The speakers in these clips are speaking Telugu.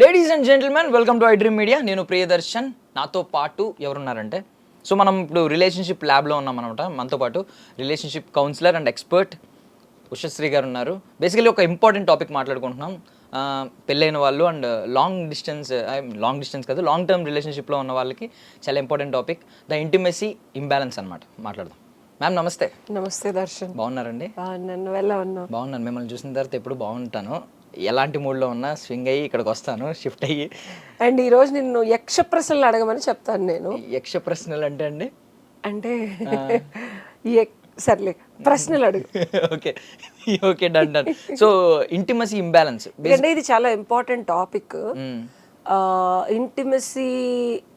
Ladies and gentlemen welcome to I dream media నేను ప్రియదర్శన్. నాతో పాటు ఎవరున్నారంటే సో మనం ఇప్పుడు రిలేషన్షిప్ ల్యాబ్లో ఉన్నాం అనమాట మనతో పాటు relationship counsellor and expert Ushasri గారు ఉన్నారు బేసికలీ ఒక ఇంపార్టెంట్ టాపిక్ మాట్లాడుకుంటున్నాం. పెళ్ళైన వాళ్ళు and long distance long distance కాదు లాంగ్ టర్మ్ రిలేషన్షిప్లో ఉన్న వాళ్ళకి చాలా important topic the intimacy imbalance అనమాట మాట్లాడదాం. మ్యామ్ నమస్తే. నమస్తే దర్శన్. బాగున్నారండి? నన్ను వెళ్ళ ఉన్నావు? బాగున్నాను. మిమ్మల్ని చూసిన తర్వాత ఎప్పుడు బాగుంటాను. ఎలాంటి మూడ్లో ఉన్నా స్వింగ్ అయ్యి ఇక్కడికి వస్తాను షిఫ్ట్ అయ్యి. అండ్ ఈ రోజు నిన్ను యక్ష ప్రశ్నలు అడగమని చెప్తాను నేను. యక్ష ప్రశ్నలు అంటే అండి? అంటే సర్లే ప్రశ్నలు అడుగు. Okay. Okay done done so intimacy imbalance ఇది చాలా ఇంపార్టెంట్ టాపిక్ ఇంటిమసీ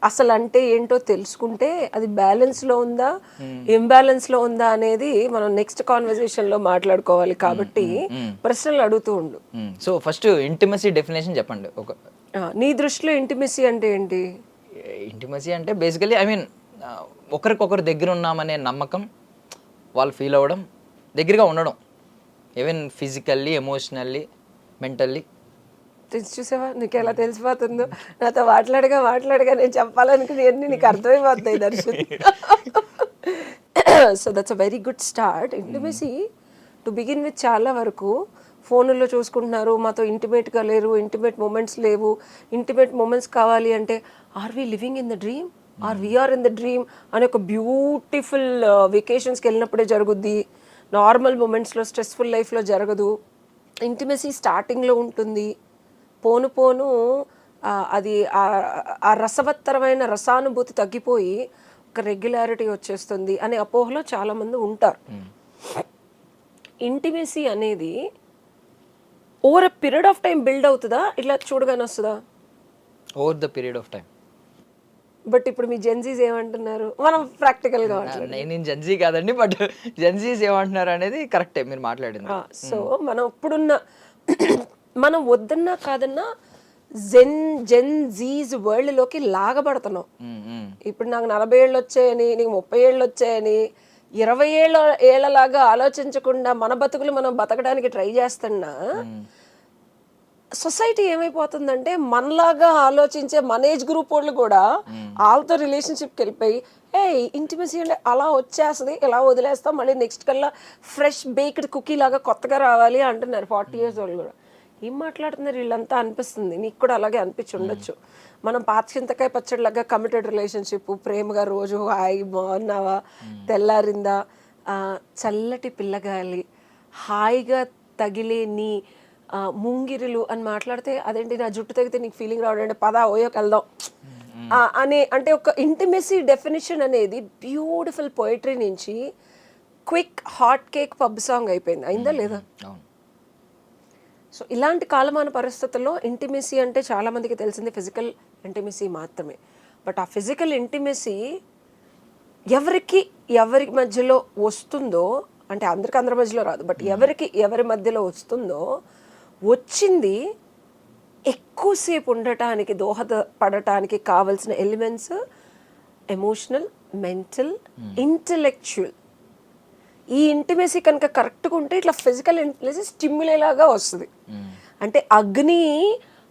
అసలు అంటే ఏంటో తెలుసుకుంటే అది బ్యాలెన్స్లో ఉందా? ఇంబ్యాలెన్స్లో ఉందా అనేది మనం నెక్స్ట్ కాన్వర్జేషన్లో మాట్లాడుకోవాలి కాబట్టి ప్రశ్నలు అడుగుతూ ఉండు. సో ఫస్ట్ ఇంటిమసీ డెఫినేషన్ చెప్పండి. ఒక నీ దృష్టిలో ఇంటిమసీ అంటే ఏంటి? ఇంటిమసీ అంటే బేసికలీ ఐ మీన్ ఒకరికొకరు దగ్గర ఉన్నామనే నమ్మకం వాళ్ళు ఫీల్ అవ్వడం దగ్గరగా ఉండడం. ఈవెన్ ఫిజికల్లీ ఎమోషనల్లీ మెంటల్లీ చూసావా? నీకు ఎలా తెలిసిపోతుందో? నాతో మాట్లాడగా మాట్లాడగా నేను చెప్పాలనుకుని అన్ని నీకు అర్థమైపోతాయి Darshan. So that's a very good start intimacy to begin with చాలా వరకు ఫోన్లో చూసుకుంటున్నారు మాతో ఇంటిమేట్గా లేరు ఇంటిమేట్ మూమెంట్స్ లేవు. ఇంటిమేట్ మూమెంట్స్ కావాలి అంటే are we living in the dream are we are in the dream అనే ఒక బ్యూటిఫుల్ వెకేషన్స్కి వెళ్ళినప్పుడే జరుగుద్ది. నార్మల్ మూమెంట్స్లో స్ట్రెస్ఫుల్ లైఫ్లో జరగదు. ఇంటిమసీ స్టార్టింగ్లో ఉంటుంది. పోను పోను అది ఆ- రసవత్తరమైన రసానుభూతి తగ్గిపోయి ఒక రెగ్యులారిటీ వచ్చేస్తుంది అనే అపోహలో చాలామంది ఉంటారు. ఇంటిమసీ అనేది over a period of time build అవుతుందా? ఇట్లా చూడగానే వస్తుందా? Over the period of time but ఇప్పుడు మీ జెన్జీస్ ఏమంటున్నారు? మనం ప్రాక్టికల్గా నేను జెన్జీ కాదండి బట్ జెన్జీస్ ఏమంటున్నారు అనేది కరెక్టే మీరు మాట్లాడింది. సో మనం ఇప్పుడున్న మనం వద్దన్నా కాదన్నా జెన్ జెన్ జీజ్ వరల్డ్లోకి లాగబడుతున్నాం. మ్మ్, మ్మ్. ఇప్పుడు నాకు నలభై ఏళ్ళు వచ్చాయని నీకు ముప్పై ఏళ్ళు వచ్చాయని ఇరవై ఏళ్ళ ఏళ్ళలాగా ఆలోచించకుండా మన బతుకులు మనం బతకడానికి ట్రై చేస్తున్నా సొసైటీ ఏమైపోతుందంటే మనలాగా ఆలోచించే మన ఏజ్ గ్రూప్ వాళ్ళు కూడా వాళ్ళతో రిలేషన్షిప్కి వెళ్ళిపోయి ఏ ఇంటిమసీ అంటే అలా వచ్చేస్తుంది ఇలా వదిలేస్తాం మళ్ళీ నెక్స్ట్ కల్లా ఫ్రెష్ బేక్డ్ కుకీ లాగా కొత్తగా రావాలి అంటున్నారు ఫార్టీ ఇయర్స్ వాళ్ళు కూడా. ఏం మాట్లాడుతున్నారు? వీళ్ళంతా అనిపిస్తుంది. నీకు కూడా అలాగే అనిపించి ఉండొచ్చు. మనం పాత చింతకాయ పచ్చడిలాగా కమిటెడ్ రిలేషన్షిప్ ప్రేమగా రోజు హాయ్ బాగున్నావా? తెల్లారిందా? చల్లటి పిల్లగాలి హాయిగా తగిలే నీ ముంగిరులు అని మాట్లాడితే అదేంటి? నా జుట్టు తగితే నీకు ఫీలింగ్ రావడం అంటే పద ఓయోకి వెళ్దాం అనే అంటే ఒక ఇంటిమెసీ డెఫినేషన్ అనేది బ్యూటిఫుల్ పోయిటరీ నుంచి quick hot cake pub song అయిపోయింది. అయిందా లేదా? సో ఇలాంటి కాలమాన పరిస్థితుల్లో ఇంటిమెసీ అంటే చాలా మందికి తెలిసింది ఫిజికల్ ఇంటిమెసీ మాత్రమే. బట్ ఆ ఫిజికల్ ఇంటిమెసీ ఎవరికి ఎవరి మధ్యలో వస్తుందో అంటే అందరికి అందరి మధ్యలో రాదు బట్ ఎవరికి ఎవరి మధ్యలో వస్తుందో వచ్చింది ఎక్కువసేపు ఉండటానికి దోహదపడటానికి కావలసిన ఎలిమెంట్స్ ఎమోషనల్ మెంటల్ ఇంటలెక్చువల్ ఈ ఇంటిమేసీ కనుక కరెక్ట్గా ఉంటే ఇట్లా ఫిజికల్ ఇంటిమేసీ స్టిమ్యులేలాగా వస్తుంది. అంటే అగ్ని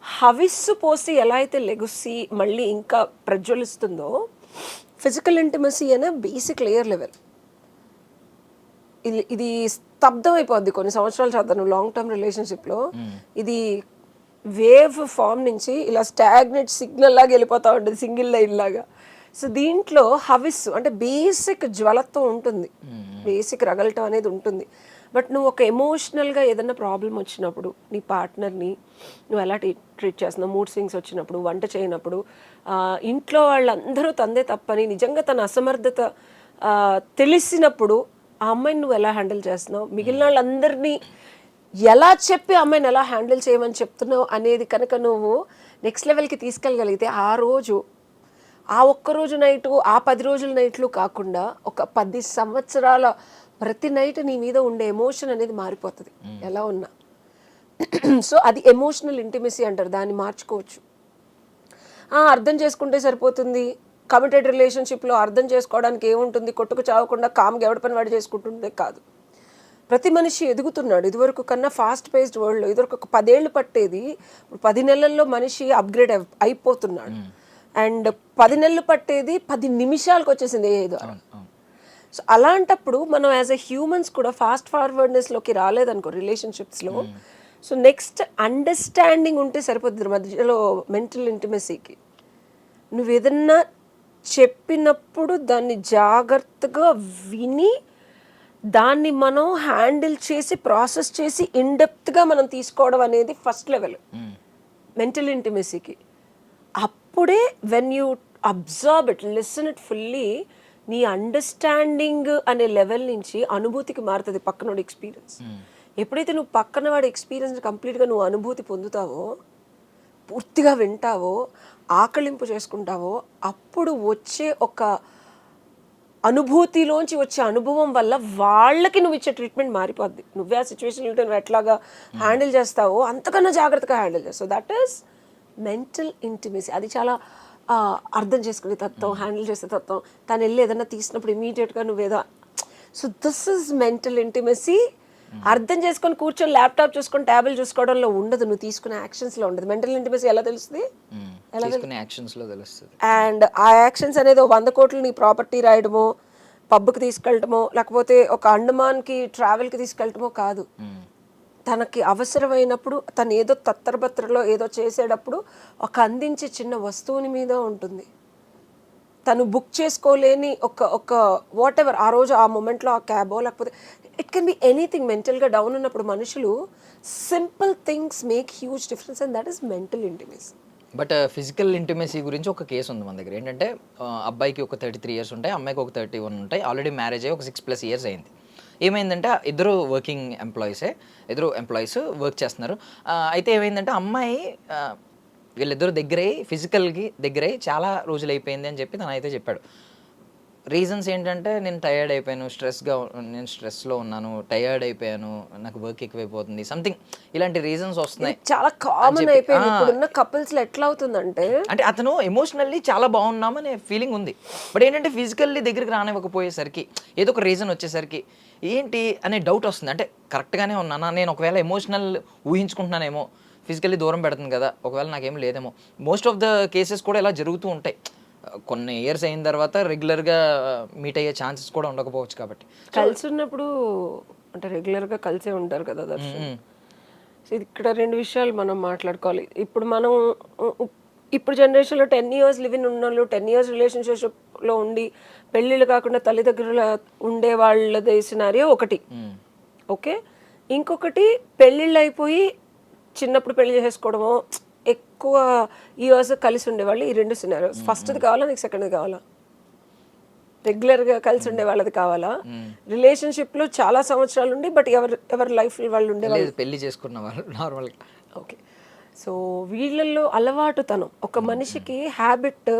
హవిస్సు పోసి ఎలా అయితే లెగుసి మళ్ళీ ఇంకా ప్రజ్వలిస్తుందో ఫిజికల్ ఇంటిమసీ అనే బేసిక్ లేయర్ లెవెల్ ఇది ఇది స్తబ్దం అయిపోద్ది కొన్ని సంవత్సరాల నువ్వు లాంగ్ టర్మ్ రిలేషన్షిప్లో ఇది వేవ్ ఫామ్ నుంచి ఇలా స్టాగ్నెట్ సిగ్నల్ లాగా వెళ్ళిపోతా ఉంటుంది సింగిల్ లైన్ లాగా. సో దీంట్లో హవిస్ అంటే బేసిక్ జ్వలత్వం ఉంటుంది. బేసిక్ రగలటం అనేది ఉంటుంది. బట్ నువ్వు ఒక ఎమోషనల్గా ఏదైనా ప్రాబ్లం వచ్చినప్పుడు నీ పార్ట్నర్ని నువ్వు ఎలా ట్రీట్ చేస్తున్నావు? మూడ్ స్వింగ్స్ వచ్చినప్పుడు వంట చేయనప్పుడు ఇంట్లో వాళ్ళందరూ తందే తప్పని నిజంగా తన అసమర్థత తెలిసినప్పుడు ఆ అమ్మాయిని నువ్వు ఎలా హ్యాండిల్ చేస్తున్నావు? మిగిలిన వాళ్ళందరినీ ఎలా చెప్పి అమ్మాయిని ఎలా హ్యాండిల్ చేయమని చెప్తున్నావు అనేది కనుక నువ్వు నెక్స్ట్ లెవెల్కి తీసుకెళ్ళగలిగితే ఆ రోజు ఆ ఒక్క రోజు నైటు ఆ పది రోజుల నైట్లు కాకుండా ఒక పది సంవత్సరాల ప్రతి నైట్ నీ మీద ఉండే ఎమోషన్ అనేది మారిపోతుంది. ఎలా ఉన్నా. సో అది ఎమోషనల్ ఇంటిమసీ అంటారు దాన్ని మార్చుకోవచ్చు. అర్థం చేసుకుంటే సరిపోతుంది. కమిటెడ్ రిలేషన్షిప్లో అర్థం చేసుకోవడానికి ఏముంటుంది? కొట్టుకు చావకుండా కామ్గా ఎవడి పని వాడు చేసుకుంటుందే కాదు. ప్రతి మనిషి ఎదుగుతున్నాడు. ఇదివరకు కన్నా ఫాస్ట్ పేస్డ్ వరల్డ్లో ఇదివరకు ఒక పదేళ్ళు పట్టేది పది నెలల్లో మనిషి అప్గ్రేడ్ అయిపోతున్నాడు. అండ్ పది నెలలు పట్టేది పది నిమిషాలకు వచ్చేసింది ఏ ద్వారా. సో అలాంటప్పుడు మనం యాజ్ ఎ హ్యూమన్స్ కూడా ఫాస్ట్ ఫార్వర్డ్నెస్లోకి రాలేదనుకో రిలేషన్షిప్స్లో సో నెక్స్ట్ అండర్స్టాండింగ్ ఉంటే సరిపోతుంది మధ్యలో మెంటల్ ఇంటిమసీకి. నువ్వు ఏదన్నా చెప్పినప్పుడు దాన్ని జాగ్రత్తగా విని దాన్ని మనం హ్యాండిల్ చేసి ప్రాసెస్ చేసి ఇన్డెప్త్గా మనం తీసుకోవడం అనేది ఫస్ట్ లెవెల్. మెంటల్ ఇంటిమసీకి. అప్పుడే when you observe it listen it fully నీ అండర్స్టాండింగ్ అనే లెవెల్ నుంచి అనుభూతికి మారుతుంది పక్కనోడి ఎక్స్పీరియన్స్ ఎప్పుడైతే నువ్వు పక్కన వాడి ఎక్స్పీరియన్స్ కంప్లీట్గా నువ్వు అనుభూతి పొందుతావో పూర్తిగా వింటావో ఆకలింపు చేసుకుంటావో అప్పుడు వచ్చే ఒక అనుభూతిలోంచి వచ్చే అనుభవం వల్ల వాళ్ళకి నువ్వు ఇచ్చే ట్రీట్మెంట్ మారిపోద్ది. నువ్వే ఆ సిచ్యువేషన్ నువ్వు ఎట్లాగా హ్యాండిల్ చేస్తావో అంతకన్నా జాగ్రత్తగా హ్యాండిల్ చేస్తావు. దట్ ఈస్ మెంటల్ ఇంటిమసీ అది చాలా అర్థం చేసుకునే తత్వం హ్యాండిల్ చేసే తత్వం. తను వెళ్ళి ఏదైనా తీసినప్పుడు ఇమీడియట్గా నువ్వేదో so this is mental intimacy. అర్థం చేసుకొని కూర్చొని ల్యాప్టాప్ చూసుకొని ట్యాబుల్ చూసుకోవడంలో ఉండదు నువ్వు తీసుకునే యాక్షన్స్లో ఉండదు. మెంటల్ ఇంటిమసీ ఎలా తెలుస్తుంది? యాక్షన్స్లో తెలుస్తుంది. అండ్ ఆ యాక్షన్స్ అనేది వంద కోట్లు నీ ప్రాపర్టీ రాయడమో పబ్కి తీసుకెళ్ళటమో లేకపోతే ఒక అండమాన్కి ట్రావెల్కి తీసుకెళ్ళటమో కాదు. తనకి అవసరమైనప్పుడు తను ఏదో తత్తరబత్తరలో ఏదో చేసేటప్పుడు ఒక అందించే చిన్న వస్తువుని మీద ఉంటుంది. తను బుక్ చేసుకోలేని ఒక ఒక వాట్ ఎవర్ ఆ రోజు ఆ మూమెంట్లో ఆ క్యాబో లేకపోతే ఇట్ కెన్ బి ఎనీథింగ్ మెంటల్గా డౌన్ ఉన్నప్పుడు మనుషులు simple things make huge difference and that is mental intimacy. But physical intimacy గురించి ఒక కేసు ఉంది మన దగ్గర. ఏంటంటే అబ్బాయికి ఒక థర్టీ త్రీ ఇయర్స్ ఉంటాయి అమ్మాయికి ఒక థర్టీ వన్ ఉంటాయి ఆల్రెడీ మ్యారేజ్ అయ్యి ఒక సిక్స్ ప్లస్ ఇయర్స్ అయింది. ఏమైందంటే ఇద్దరు వర్కింగ్ ఎంప్లాయీసే ఇద్దరు ఎంప్లాయీస్ వర్క్ చేస్తున్నారు. అయితే ఏమైందంటే అమ్మాయి వీళ్ళిద్దరు దగ్గరై ఫిజికల్కి దగ్గరై చాలా రోజులు అయిపోయింది అని చెప్పి తను అయితే చెప్పాడు. రీజన్స్ ఏంటంటే నేను టయర్డ్ అయిపోయాను స్ట్రెస్గా నేను స్ట్రెస్లో ఉన్నాను టయర్డ్ అయిపోయాను నాకు వర్క్ ఎక్కువైపోతుంది సంథింగ్ ఇలాంటి రీజన్స్ వస్తున్నాయి చాలా కామన్ అయిపోయింది. ఇప్పుడున్న కపుల్స్లో ఎట్లా అవుతుందంటే అంటే అతను ఎమోషనల్లీ చాలా బాగున్నామనే ఫీలింగ్ ఉంది. బట్ ఏంటంటే ఫిజికల్లీ దగ్గరికి రానివ్వకపోయేసరికి ఏదో ఒక రీజన్ వచ్చేసరికి ఏంటి అనే డౌట్ వస్తుంది. అంటే కరెక్ట్గానే ఉన్నానా నేను ఒకవేళ ఎమోషనల్ ఊహించుకుంటున్నానేమో ఫిజికల్లీ దూరం పెడుతుంది కదా ఒకవేళ నాకేం లేదేమో. మోస్ట్ ఆఫ్ ద కేసెస్ కూడా ఇలా జరుగుతూ ఉంటాయి. కొన్ని ఇయర్స్ అయిన తర్వాత రెగ్యులర్గా మీట్ అయ్యే ఛాన్సెస్ కూడా ఉండకపోవచ్చు కాబట్టి. కలిసి ఉన్నప్పుడు అంటే రెగ్యులర్గా కలిసే ఉంటారు కదా దర్శన్. ఇక్కడ రెండు విషయాలు మనం మాట్లాడుకోవాలి. ఇప్పుడు మనం ఇప్పుడు జనరేషన్లో టెన్ ఇయర్స్ లివిన్ ఉన్న వాళ్ళు టెన్ ఇయర్స్ రిలేషన్షిప్లో ఉండి పెళ్ళిళ్ళు కాకుండా తల్లి దగ్గర ఉండే వాళ్ళది సినారియో ఒకటి. ఓకే? ఇంకొకటి పెళ్ళిళ్ళు అయిపోయి చిన్నప్పుడు పెళ్ళి చేసుకోవడమో ఎక్కువ ఇయర్స్ కలిసి ఉండేవాళ్ళు ఈ రెండు సినారియోస్ ఫస్ట్ది కావాలా నీకు సెకండ్ది కావాలా? రెగ్యులర్గా కలిసి ఉండే వాళ్ళది కావాలా? రిలేషన్షిప్లో చాలా సంవత్సరాలు ఉండి బట్ ఎవరి ఎవరి లైఫ్ వాళ్ళు ఉండే లేదు పెళ్ళి చేసుకున్న వాళ్ళు నార్మల్గా ఓకే. సో వీళ్ళల్లో అలవాటుతనం. ఒక మనిషికి హ్యాబిట్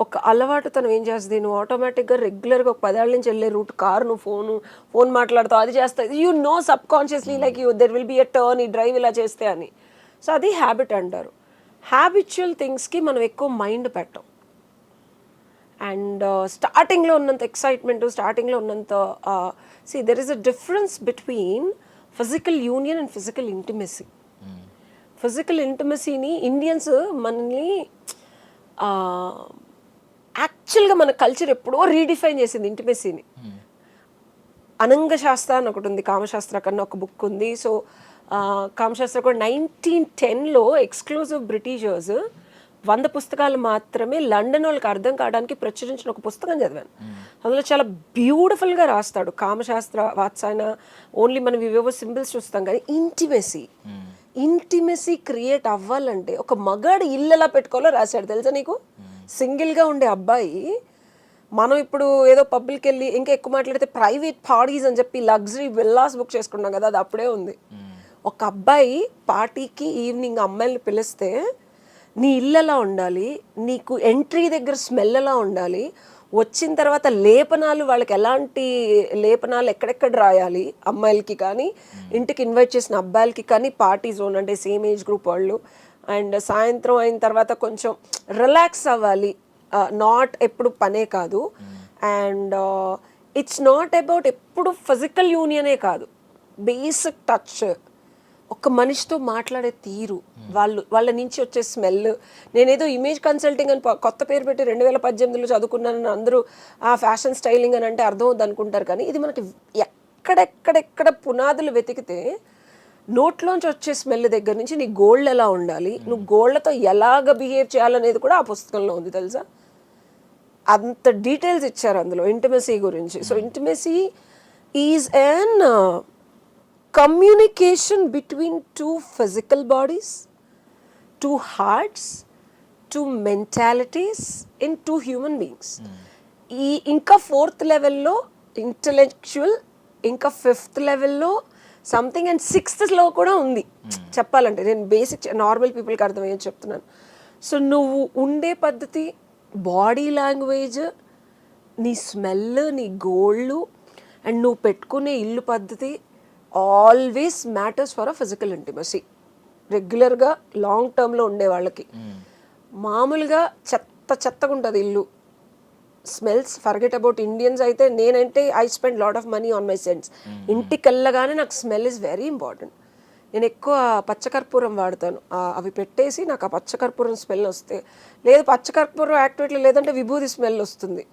ఒక అలవాటుతనం ఏం చేస్తుంది? నువ్వు ఆటోమేటిక్గా రెగ్యులర్గా ఒక పదేళ్ళ నుంచి వెళ్ళే రూట్ కార్ నువ్వు ఫోను ఫోన్ మాట్లాడుతావు అది చేస్తావు. You know subconsciously like you there will be a turn ఈ డ్రైవ్ ఇలా చేస్తే అని. సో అది హ్యాబిట్ అంటారు. హ్యాబిచువల్ థింగ్స్కి మనం ఎక్కువ మైండ్ పెట్టం. అండ్ స్టార్టింగ్లో uh, ఉన్నంత ఎక్సైట్మెంట్ స్టార్టింగ్లో ఉన్నంత see there is a difference between physical union and physical intimacy physical ఇంటిమసీని Indians మనల్ని యాక్చువల్గా మన కల్చర్ ఎప్పుడో రీడిఫైన్ చేసింది ఇంటిమెసీని అనంగ శాస్త్ర అని ఒకటి ఉంది కామశాస్త్ర కన్నా ఒక బుక్ ఉంది. సో కామశాస్త్ర కూడా నైన్టీన్ టెన్లో ఎక్స్క్లూజివ్ బ్రిటిషర్స్ వంద పుస్తకాలు మాత్రమే లండన్ వాళ్ళకి అర్థం కావడానికి ప్రచురించిన ఒక పుస్తకం చదివాను. అందులో చాలా బ్యూటిఫుల్గా రాస్తాడు కామశాస్త్ర వాత్సాయన ఓన్లీ మనం ఇవేవో సింబల్స్ చూస్తాం కానీ ఇంటిమెసీ ఇంటిమెసీ క్రియేట్ అవ్వాలంటే ఒక మగాడు ఇల్లు ఎలా పెట్టుకోవాలో రాశాడు తెలుసా నీకు? సింగిల్గా ఉండే అబ్బాయి మనం ఇప్పుడు ఏదో పబ్లిక్ వెళ్ళి ఇంకా ఎక్కువ మాట్లాడితే ప్రైవేట్ పార్టీస్ అని చెప్పి లగ్జరీ విల్లాస్ బుక్ చేసుకున్నాం కదా అది అప్పుడే ఉంది. ఒక అబ్బాయి పార్టీకి ఈవినింగ్ అమ్మాయిని పిలిస్తే నీ ఇల్లు ఎలా ఉండాలి నీకు ఎంట్రీ దగ్గర స్మెల్ ఎలా ఉండాలి వచ్చిన తర్వాత లేపనాలు వాళ్ళకి ఎలాంటి లేపనాలు ఎక్కడెక్కడ రాయాలి అమ్మాయిలకి కానీ ఇంటికి ఇన్వైట్ చేసిన అబ్బాయిలకి కానీ పార్టీ జోన్ అంటే సేమ్ ఏజ్ గ్రూప్ వాళ్ళు. అండ్ సాయంత్రం అయిన తర్వాత కొంచెం రిలాక్స్ అవ్వాలి. నాట్ ఎప్పుడు పనే కాదు. అండ్ ఇట్స్ నాట్ అబౌట్ ఎప్పుడు ఫిజికల్ యూనియనే కాదు. బేసిక్ టచ్ ఒక మనిషితో మాట్లాడే తీరు వాళ్ళు వాళ్ళ నుంచి వచ్చే స్మెల్. నేనేదో ఇమేజ్ కన్సల్టింగ్ అని కొత్త పేరు పెట్టి రెండు వేల పద్దెనిమిదిలో చదువుకున్నానని అందరూ ఆ ఫ్యాషన్ స్టైలింగ్ అని అంటే అర్థం అవుద్ది అనుకుంటారు కానీ ఇది మనకి ఎక్కడెక్కడెక్కడ పునాదులు వెతికితే నోట్లోంచి వచ్చే స్మెల్ దగ్గర నుంచి నీ గోల్డ్ ఎలా ఉండాలి నువ్వు గోల్డ్తో ఎలాగ బిహేవ్ చేయాలనేది కూడా ఆ పుస్తకంలో ఉంది తెలుసా? అంత డీటెయిల్స్ ఇచ్చారు అందులో ఇంటిమసీ గురించి. So intimacy is an communication between two physical bodies two hearts two mentalities in two human beings ఈ ఇంకా ఫోర్త్ లెవెల్లో ఇంటలెక్చువల్ ఇంకా ఫిఫ్త్ లెవెల్లో సంథింగ్ అండ్ సిక్స్త్లో కూడా ఉంది. చెప్పాలంటే నేను బేసిక్ నార్మల్ పీపుల్కి అర్థమయ్యే చెప్తున్నాను. సో నువ్వు ఉండే పద్ధతి బాడీ లాంగ్వేజ్ నీ స్మెల్ నీ గోళ్ళు అండ్ నువ్వు పెట్టుకునే ఇల్లు పద్ధతి always matters for a physical intimacy రెగ్యులర్గా లాంగ్ టర్మ్లో ఉండే వాళ్ళకి. మామూలుగా చెత్త చెత్తగా ఉంటుంది ఇల్లు. స్మెల్స్ ఫర్గెట్ అబౌట్ ఇండియన్స్ అయితే నేనంటే I spend lot of money on my scents ఇంటికి వెళ్ళగానే నాకు స్మెల్ ఇస్ వెరీ ఇంపార్టెంట్ నేను ఎక్కువ పచ్చకర్పూరం వాడతాను. అవి పెట్టేసి నాకు ఆ పచ్చకర్పూరం స్మెల్ వస్తే లేదు పచ్చకర్పూరం యాక్టివేట్లు లేదంటే విభూది స్మెల్ వస్తుంది.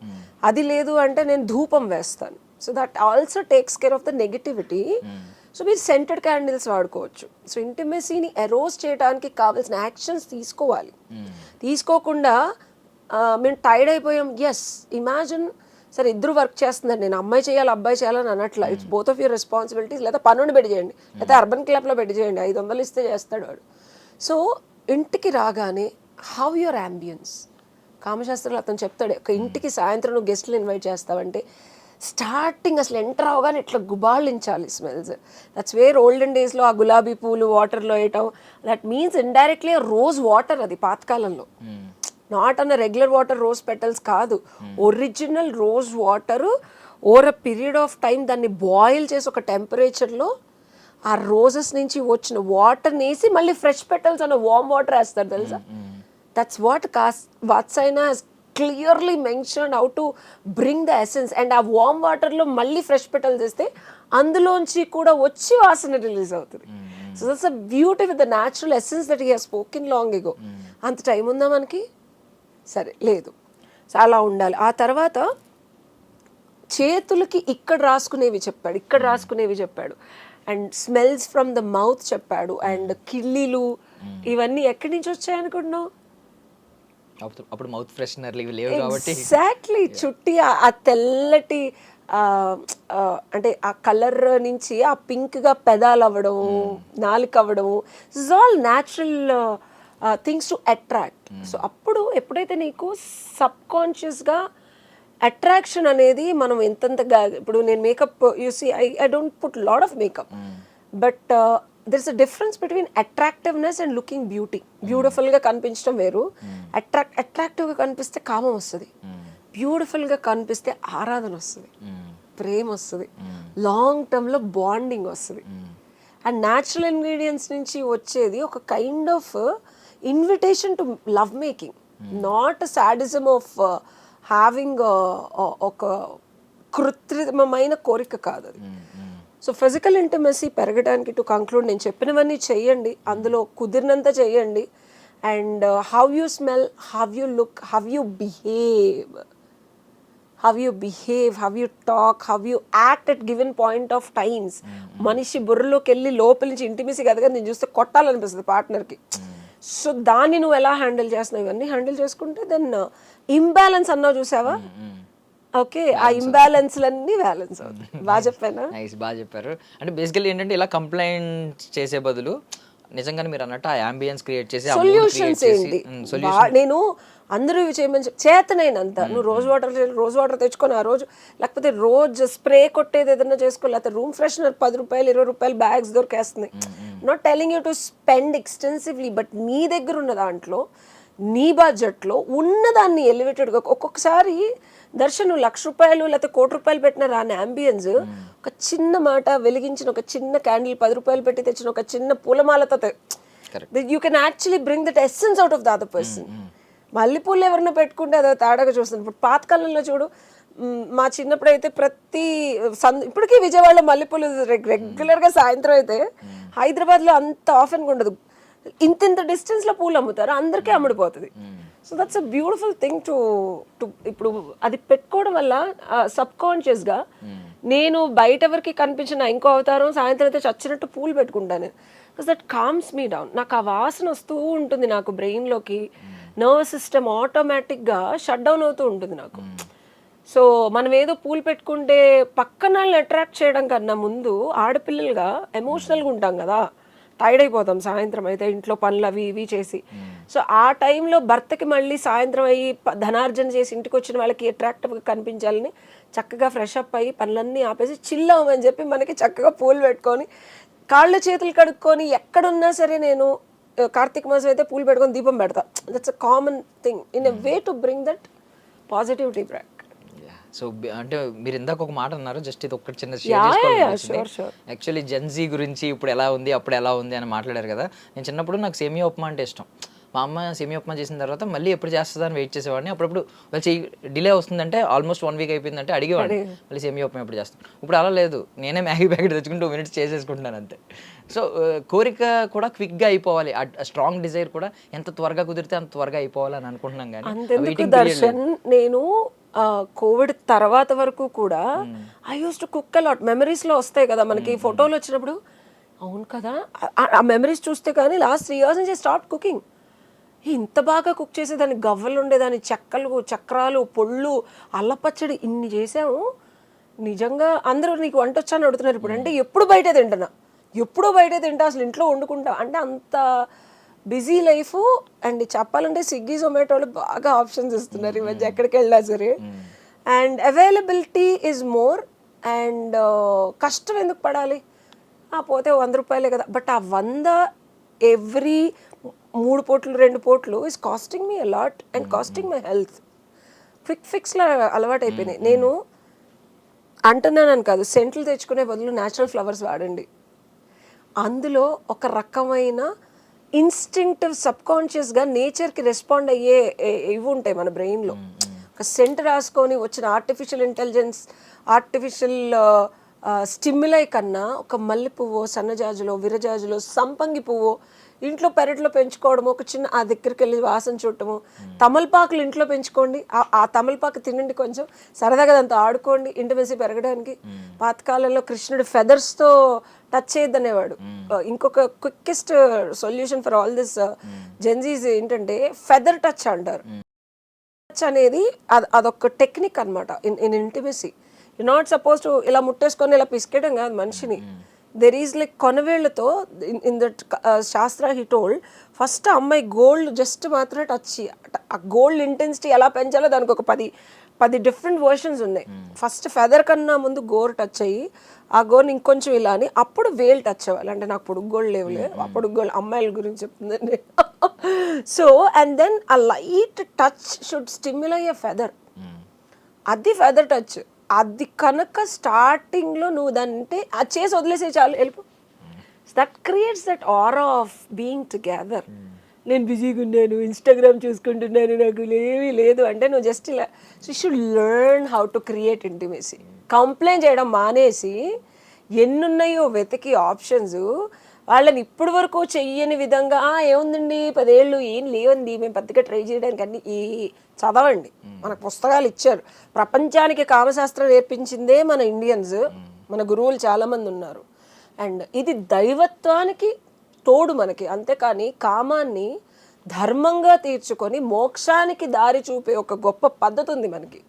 అది లేదు అంటే నేను ధూపం వేస్తాను. So that also takes care of the negativity so మీరు సెంటెడ్ క్యాండిల్స్ వాడుకోవచ్చు. సో ఇంటిమెసీని ఎరోజ్ చేయడానికి కావాల్సిన యాక్షన్స్ తీసుకోవాలి. తీసుకోకుండా మేము టైర్డ్ అయిపోయాం. ఎస్ ఇమాజిన్ సరే ఇద్దరు వర్క్ చేస్తున్నారు నేను అమ్మాయి చేయాలి అబ్బాయి చేయాలని అనట్లా. It's both of your responsibilities లేదా పనుని పెట్టి చేయండి. లేదా అర్బన్ క్లబ్లో పెట్టి చేయండి. ఐదు వందలు ఇస్తే చేస్తాడు వాడు. సో ఇంటికి రాగానే హౌ యువర్ అంబియన్స్ కామశాస్త్రంలో అతను చెప్తాడు. ఒక ఇంటికి సాయంత్రం నువ్వు గెస్ట్లు ఇన్వైట్ చేస్తావంటే స్టార్టింగ్ అసలు ఎంటర్ అవగానే ఇట్లా గుబాళించాలి స్మెల్స్. దట్స్ వేర్ ఓల్డెన్ డేస్లో ఆ గులాబీ పూలు వాటర్లో వేయటం that means indirectly rose water అది పాతకాలంలో. నాట్ అన్న రెగ్యులర్ వాటర్ రోజ్ పెటల్స్ కాదు. Original rose water over a period of time దాన్ని బాయిల్ చేసి ఒక టెంపరేచర్లో ఆ రోజెస్ నుంచి వచ్చిన వాటర్ వేసి మళ్ళీ ఫ్రెష్ పెటల్స్ అన్న వామ్ వాటర్ వేస్తారు తెలుసా? That's what cause వాట్సైనా clearly mention how to bring the essence and ఆ వామ్ వాటర్లో మళ్ళీ ఫ్రెష్ పెటల్స్ వేస్తే అందులోంచి కూడా వచ్చి వాసన రిలీజ్ అవుతుంది. So that's a beauty with the natural essence that he spoken long ago అంత టైం ఉందా మనకి? సరే లేదు. సో అలా ఉండాలి. ఆ తర్వాత చేతులకి ఇక్కడ రాసుకునేవి చెప్పాడు ఇక్కడ రాసుకునేవి చెప్పాడు. And smells from the mouth చెప్పాడు. అండ్ కిళ్ళీలు ఇవన్నీ ఎక్కడి నుంచి వచ్చాయనుకుంటున్నావు? అప్పుడు మౌత్ ఫ్రెషనర్లు ఇవి లేవు కాబట్టి. ఎగ్జాక్ట్లీ చుట్టి ఆ- తెల్లటి అంటే ఆ కలర్ నుంచి ఆ పింక్గా పెదాలు అవ్వడం నాలుక అవ్వడం is all natural things to attract so అప్పుడు ఎప్పుడైతే నీకు సబ్గా అట్రాక్షన్ అనేది మనం ఎంతెంతగా ఇప్పుడు నేను makeup you see I I don't put lot of makeup but there is a difference between attractiveness and looking beauty బ్యూటిఫుల్గా కనిపించడం వేరు. అట్రాక్ట్ అట్రాక్టివ్గా కనిపిస్తే కామం వస్తుంది. బ్యూటిఫుల్గా కనిపిస్తే ఆరాధన వస్తుంది. ప్రేమ వస్తుంది. లాంగ్ టర్మ్లో బాండింగ్ వస్తుంది. అండ్ న్యాచురల్ ఇంగ్రీడియంట్స్ నుంచి వచ్చేది ఒక kind of invitation to love making not sadism of having ఒక కృత్రిమమైన కోరిక కాదు అది సో ఫిజికల్ ఇంటిమసీ పెరగడానికి టు కంక్లూడ్ నేను చెప్పినవన్నీ చెయ్యండి అందులో కుదిరినంత చెయ్యండి and how you smell how you look how you behave how you behave how you talk how you act at given point of times మనిషి బుర్రలోకి వెళ్ళి లోపల నుంచి ఇంటిమేసి కదా నేను చూస్తే కొట్టాలనిపిస్తుంది పార్ట్నర్కి సో దాన్ని నువ్వు ఎలా హ్యాండిల్ చేస్తున్నావు? ఇవన్నీ హ్యాండిల్ చేసుకుంటే దెన్ ఇంబ్యాలెన్స్ అన్నావు చూసావా? ఓకే ఆ ఇంబ్యాలెన్స్లన్నీ బ్యాలెన్స్ అవుతాయి బాగా చెప్పానా? నైస్ బాగా చెప్పారు. అంటే బేసికలీ ఏంటంటే ఇలా కంప్లైంట్ చేసే బదులు నిజంగానే మీరు అన్నట్టు ఆ అంబియన్స్ క్రియేట్ చేసి సొల్యూషన్స్ ఏంటి? నేను అందరూ ఇవి చేయమని చేతనైనంత. నువ్వు రోజ్ వాటర్ రోజ్ వాటర్ తెచ్చుకొని ఆ రోజు లేకపోతే రోజు స్ప్రే కొట్టేది ఏదైనా చేసుకో లేకపోతే రూమ్ ఫ్రెషనర్ పది రూపాయలు ఇరవై రూపాయలు bags దొరికేస్తున్నాయి. Not telling you to spend extensively but నీ దగ్గర ఉన్న దాంట్లో నీ బడ్జెట్లో ఉన్నదాన్ని ఎలివేటెడ్గా ఒక్కొక్కసారి దర్శన్ లక్ష రూపాయలు లేకపోతే కోటి రూపాయలు పెట్టిన రాని అంబియన్స్ ఒక చిన్న మాట వెలిగించిన ఒక చిన్న క్యాండిల్ పది రూపాయలు పెట్టి తెచ్చిన ఒక చిన్న పూలమాలతో you can actually bring that essence out of the other person మల్లెపూలు ఎవరైనా పెట్టుకుంటే అదో తేడాగా చూస్తుంది. ఇప్పుడు పాతకాలంలో చూడు మ్, చిన్నప్పుడు అయితే ప్రతి సంద ఇప్పటికీ విజయవాడలో మల్లెపూలు రెగ్- రెగ్యులర్గా సాయంత్రం అయితే హైదరాబాద్లో అంత ఆఫెన్గా ఉండదు. ఇంత ఇంత డిస్టెన్స్లో పూలు అమ్ముతారు అందరికీ అమ్ముడిపోతుంది. So that's a beautiful thing to to ఇప్పుడు అది పెట్టుకోవడం వల్ల సబ్ కాన్షియస్గా నేను బయట ఎవరికి కనిపించిన ఇంకో అవతారం సాయంత్రం అయితే చచ్చినట్టు పూలు పెట్టుకుంటాను. Because that calms me down నాకు ఆ వాసన వస్తూ ఉంటుంది నాకు బ్రెయిన్లోకి నర్వస్ సిస్టమ్ ఆటోమేటిక్గా షట్ డౌన్ అవుతూ ఉంటుంది నాకు. సో మనం ఏదో పూలు పెట్టుకుంటే పక్కన వాళ్ళని అట్రాక్ట్ చేయడం కన్నా ముందు ఆడపిల్లలుగా ఎమోషనల్గా ఉంటాం కదా. టైర్డ్ అయిపోతాం సాయంత్రం అయితే ఇంట్లో పనులు అవి ఇవి చేసి. సో ఆ టైంలో భర్తకి మళ్ళీ సాయంత్రం అయ్యి ధనార్జన చేసి ఇంటికి వచ్చిన వాళ్ళకి అట్రాక్టివ్గా కనిపించాలని చక్కగా ఫ్రెష్ అప్ అయ్యి పనులన్నీ ఆపేసి చిల్లామని చెప్పి మనకి చక్కగా పూలు పెట్టుకొని కాళ్ళు చేతులు కడుక్కొని ఎక్కడున్నా సరే నేను కార్తీక మాసం అయితే పూలు పెట్టుకొని దీపం పెడతా. That's a common thing in a way to bring that positivity back so అంటే మీరు ఇందాక ఒక మాట అన్నారు జస్ట్ ఇది ఒక్కటి చిన్న. యాక్చువల్లీ జెన్జీ గురించి ఇప్పుడు ఎలా ఉంది అప్పుడు ఎలా ఉంది అని మాట్లాడారు కదా. నేను చిన్నప్పుడు నాకు సేమియా ఉప్మా అంటే ఇష్టం. మా అమ్మ సేమియా ఉప్మా చేసిన తర్వాత మళ్ళీ ఎప్పుడు చేస్తుందని వెయిట్ చేసేవాడిని. అప్పుడప్పుడు చెయ్యి డిలే వస్తుందంటే ఆల్మోస్ట్ వన్ వీక్ అయిపోయిందంటే అడిగేవాడిని. మళ్ళీ సేమియా ఉప్మా ఎప్పుడు చేస్తాను. ఇప్పుడు అలా లేదు. నేనే మ్యాగీ ప్యాకెట్ తెచ్చుకుని టూ మినిట్స్ చేసేసుకుంటున్నాను అంతే. సో కోరిక కూడా క్విక్గా అయిపోవాలి. ఆ స్ట్రాంగ్ డిజైర్ కూడా ఎంత త్వరగా కుదిరితే అంత త్వరగా అయిపోవాలి అని అనుకుంటున్నాం కానీ. దర్శన్? నేను కోవిడ్ తర్వాత వరకు కూడా I use to cook a lot మెమరీస్లో వస్తాయి కదా మనకి ఫోటోలు వచ్చినప్పుడు. అవును కదా. ఆ- ఆ మెమరీస్ చూస్తే కానీ లాస్ట్ త్రీ ఇయర్స్ నుంచి స్టార్ట్ కుకింగ్ ఇంత బాగా కుక్ చేసేదాన్ని. గవ్వలు ఉండేదాన్ని చెక్కలు చక్రాలు పొళ్ళు అల్లపచ్చడి ఇన్ని చేసాము. నిజంగా అందరూ నీకు వంట వచ్చాని అడుగుతున్నారు ఇప్పుడు. అంటే ఎప్పుడు బయటే తింటున్నా. ఎప్పుడో బయటే తింటా అసలు ఇంట్లో వండుకుంటా. అంటే అంత బిజీ లైఫ్ అండ్ చెప్పాలంటే స్విగ్గీ జొమాటోలు బాగా ఆప్షన్స్ ఇస్తున్నారు ఈ మధ్య ఎక్కడికి వెళ్ళినా సరే. And availability is more and కష్టం ఎందుకు పడాలి? ఆ పోతే వంద రూపాయలే కదా. బట్ ఆ వంద ఎవ్రీ మూడు పోట్లు రెండు పోట్లు is costing me a lot and costing my health quick ఫిక్స్లో అలవాటు అయిపోయినాయి నేను అంటున్నానని కాదు సెంట్లు తెచ్చుకునే బదులు న్యాచురల్ ఫ్లవర్స్ వాడండి. అందులో ఒక రకమైన ఇన్స్టింక్టివ్ సబ్ కాన్షియస్గా నేచర్కి రెస్పాండ్ అయ్యే ఇవి ఉంటాయి మన బ్రెయిన్లో. ఒక సెంట్ రాసుకొని వచ్చిన ఆర్టిఫిషియల్ ఇంటెలిజెన్స్ ఆర్టిఫిషియల్ స్టిమ్యులై కన్నా ఒక మల్లె పువ్వు సన్నజాజులో విరజాజులో సంపంగి పువ్వు ఇంట్లో పెరట్లో పెంచుకోవడం ఒక చిన్న ఆ దగ్గరికి వెళ్ళి వాసన చూడటము తమలపాకులు ఇంట్లో పెంచుకోండి. ఆ- ఆ తమలపాకు తినండి కొంచెం. సరదాగా దాంతో ఆడుకోండి. ఇంటిమెసి పెరగడానికి పాతకాలంలో కృష్ణుడు ఫెదర్స్తో టచ్ చేయొద్దనేవాడు. ఇంకొక quickest solution for all this Gen Zs ఏంటంటే ఫెదర్ టచ్ అంటారు. టచ్ అనేది అది అదొక టెక్నిక్ అనమాట in in intimacy you not suppose to ఇలా ముట్టేసుకొని ఇలా పిసికేయడం కాదు మనిషిని. There is like కొనవేళ్ళతో in that shastra he told first అమ్మాయి గోల్డ్ జస్ట్ మాత్రమే టచ్ ఆ గోల్డ్ ఇంటెన్సిటీ ఎలా పెంచాలో దానికి ఒక పది పది డిఫరెంట్ వర్షన్స్ ఉన్నాయి. ఫస్ట్ ఫెదర్ కన్నా ముందు గోర్ టచ్ అయ్యి ఆ గోర్ని ఇంకొంచెం ఇలా అని. అప్పుడు వేలు టచ్ అవ్వాలి. అంటే నాకు పొడుగు గోల్డ్ లేవులే ఆ పొడుగు అమ్మాయిల గురించి చెప్తుందండి. సో అండ్ దెన్ ఆ light touch should stimulate a feather అది ఫెదర్ టచ్ అది కనుక స్టార్టింగ్లో నువ్వు దాన్ని అది చేసి వదిలేసే చాలు. వెళ్ళిపో. That creates that art of being together నేను బిజీగా ఉన్నాను ఇన్స్టాగ్రామ్ చూసుకుంటున్నాను నాకు ఏమీ లేదు. అంటే నువ్వు జస్ట్ ఇలా. So should learn how to create intimacy complaint చేయడం మానేసి ఎన్నున్నాయో వెతికి ఆప్షన్స్ వాళ్ళని ఇప్పటి వరకు చెయ్యని విధంగా "ఆ, ఏముందండి? పదేళ్ళు ఏం లేవండి. మేము పెద్దగా ట్రై చేయడానికి అన్ని ఈ చదవండి. మనకు పుస్తకాలు ఇచ్చారు. ప్రపంచానికి కామశాస్త్రం నేర్పించిందే మన ఇండియన్స్. మన గురువులు చాలామంది ఉన్నారు. అండ్ ఇది దైవత్వానికి తోడు మనకి. అంతేకాని కామాన్ని ధర్మంగా తీర్చుకొని మోక్షానికి దారి చూపే ఒక గొప్ప పద్ధతి ఉంది మనకి.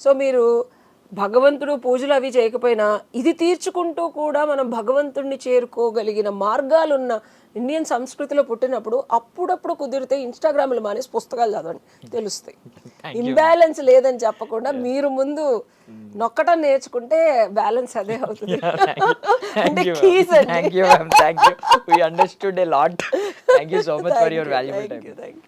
సో మీరు భగవంతుడు పూజలు అవి చేయకపోయినా ఇది తీర్చుకుంటూ కూడా మనం భగవంతుడిని చేరుకోగలిగిన మార్గాలున్న ఇండియన్ సంస్కృతిలో పుట్టినప్పుడు అప్పుడప్పుడు కుదిరితే ఇన్స్టాగ్రామ్లు మానేసి పుస్తకాలు చదవండి. తెలుస్తాయి. ఇంబ్యాలెన్స్ లేదని చెప్పకుండా మీరు ముందు నొక్కటం నేర్చుకుంటే బ్యాలెన్స్ అదే అవుతుంది. అంటే కీస్ అండి. Thank you ma'am thank you we understood a lot thank you so much for your valuable thank time you thank you